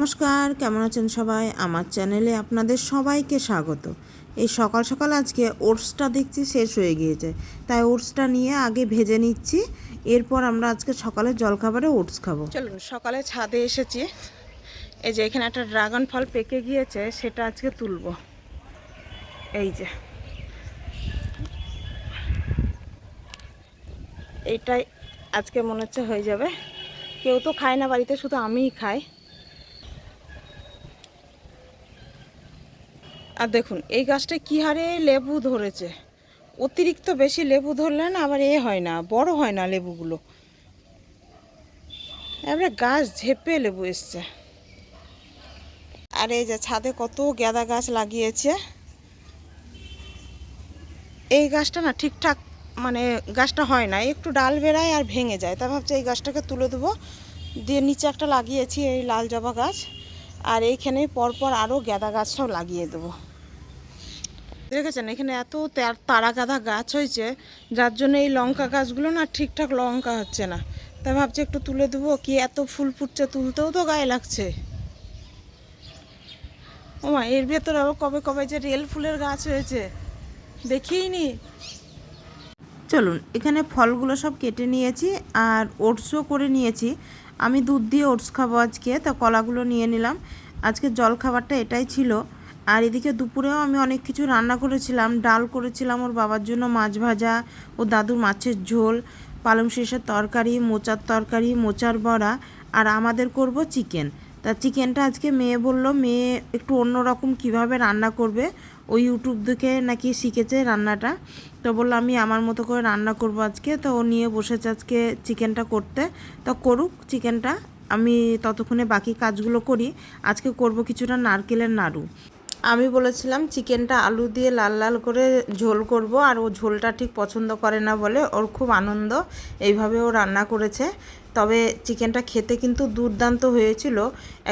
নমস্কার, কেমন আছেন সবাই? আমার চ্যানেলে আপনাদের সবাইকে স্বাগত। এই সকাল সকাল আজকে ওটসটা দেখছি শেষ হয়ে গিয়েছে। তাই ওটসটা নিয়ে আগে ভেজে নিচ্ছি। এরপর আমরা আজকে সকালে জলখাবারে ওটস খাব। চলুন, সকালে ছাদে এসেছি। এই যে এখানে একটা ড্রাগন ফল পেকে গিয়েছে, সেটা আজকে তুলবো। এই যে। এইটাই আজকে মনে হচ্ছে হয়ে যাবে। কেউ তো খায় না, বাড়িতে শুধু আমিই খাই। আর দেখুন, এই গাছটা কী হারে লেবু ধরেছে। অতিরিক্ত বেশি লেবু ধরলে না আবার এ হয় না, বড় হয় না লেবুগুলো। এবারে গাছ ঝেপে লেবু এসছে। আর এই যে ছাদে কত গাঁদা গাছ লাগিয়েছে। এই গাছটা না ঠিকঠাক মানে গাছটা হয় না, একটু ডাল বেড়ায় আর ভেঙে যায়। তা ভাবছি এই গাছটাকে তুলে দেবো। দিয়ে নিচে একটা লাগিয়েছি এই লাল জবা গাছ। আর এইখানে পরপর আরও গাঁদা গাছ সব লাগিয়ে দেবো। দেখেছেন, এখানে এত তারা গাঁদা গাছ হয়েছে, যার জন্য এই লঙ্কা গাছগুলো না ঠিকঠাক লঙ্কা হচ্ছে না। তাই ভাবছি একটু তুলে দেবো, কি এত ফুল ফুটছে তুলতেও তো গায়ে লাগছে। ওমা, এর ভেতরে আবার কবে কবে যে রেল ফুলের গাছ হয়েছে দেখিই নি চলুন, এখানে ফলগুলো সব কেটে নিয়েছি আর ওটসও করে নিয়েছি। আমি দুধ দিয়ে ওটস খাব আজকে, তা কলাগুলো নিয়ে নিলাম। আজকে জল খাবারটা এটাই ছিল। আর এদিকে দুপুরেও আমি অনেক কিছু রান্না করেছিলাম, ডাল করেছিলাম ওর বাবার জন্য, মাছ ভাজা, ও দাদুর মাছের ঝোল, পালং শেষের তরকারি, মোচার তরকারি, মোচার বড়া, আর আমাদের করব চিকেন। তা চিকেনটা আজকে মেয়ে বলল, মেয়ে একটু অন্যরকম কীভাবে রান্না করবে? ওই ইউটিউব দেখে নাকি শিখেছে রান্নাটা। তো বলল, আমি আমার মতো করে রান্না করব আজকে। তো ও নিয়ে বসেছে আজকে চিকেনটা করতে। তো করুক চিকেনটা, আমি ততক্ষণে বাকি কাজগুলো করি। আজকে করব কিছুটা নারকেলের নাড়ু। আমি বলেছিলাম, চিকেনটা আলু দিয়ে লাল লাল করে ঝোল করব। আর ও ঝোলটা ঠিক পছন্দ করে না বলে ওর খুব আনন্দ। এইভাবে ও রান্না করেছে। তবে চিকেনটা খেতে কিন্তু দুর্দান্ত হয়েছিল।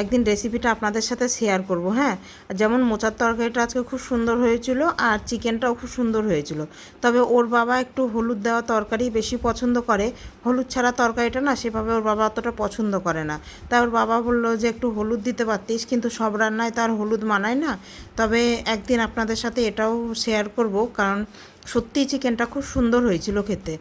একদিন রেসিপিটা আপনাদের সাথে শেয়ার করব হ্যাঁ? যেমন মোচার তরকারিটা আজকে খুব সুন্দর হয়েছিল আর চিকেনটাও খুব সুন্দর হয়েছিল। তবে ওর বাবা একটু হলুদ দেওয়া তরকারি বেশি পছন্দ করে। হলুদ ছাড়া তরকারিটা না সেভাবে ওর বাবা অতটা পছন্দ করে না। তাই ওর বাবা বলল যে, একটু হলুদ দিতে পারতিস, কিন্তু সব রান্নায় তার হলুদ মানায় না। তবে একদিন আপনাদের সাথে এটাও শেয়ার করব, কারণ সত্যিই চিকেনটা খুব সুন্দর হয়েছিল খেতে।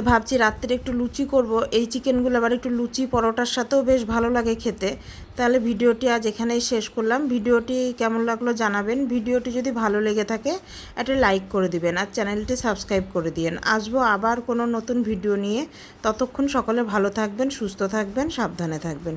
তো ভাবছি রাত্রে একটু লুচি করব। এই চিকেনগুলো আবার একটু লুচি পরোটার সাথেও বেশ ভালো লাগে খেতে। তাহলে ভিডিওটি আজ এখানেই শেষ করলাম। ভিডিওটি কেমন লাগল জানাবেন। ভিডিওটি যদি ভালো লেগে থাকে, একটা লাইক করে দিবেন আর চ্যানেলটি সাবস্ক্রাইব করে দিয়েন। আসব আবার কোনো নতুন ভিডিও নিয়ে। ততক্ষণ সকলে ভালো থাকবেন, সুস্থ থাকবেন, সাবধানে থাকবেন।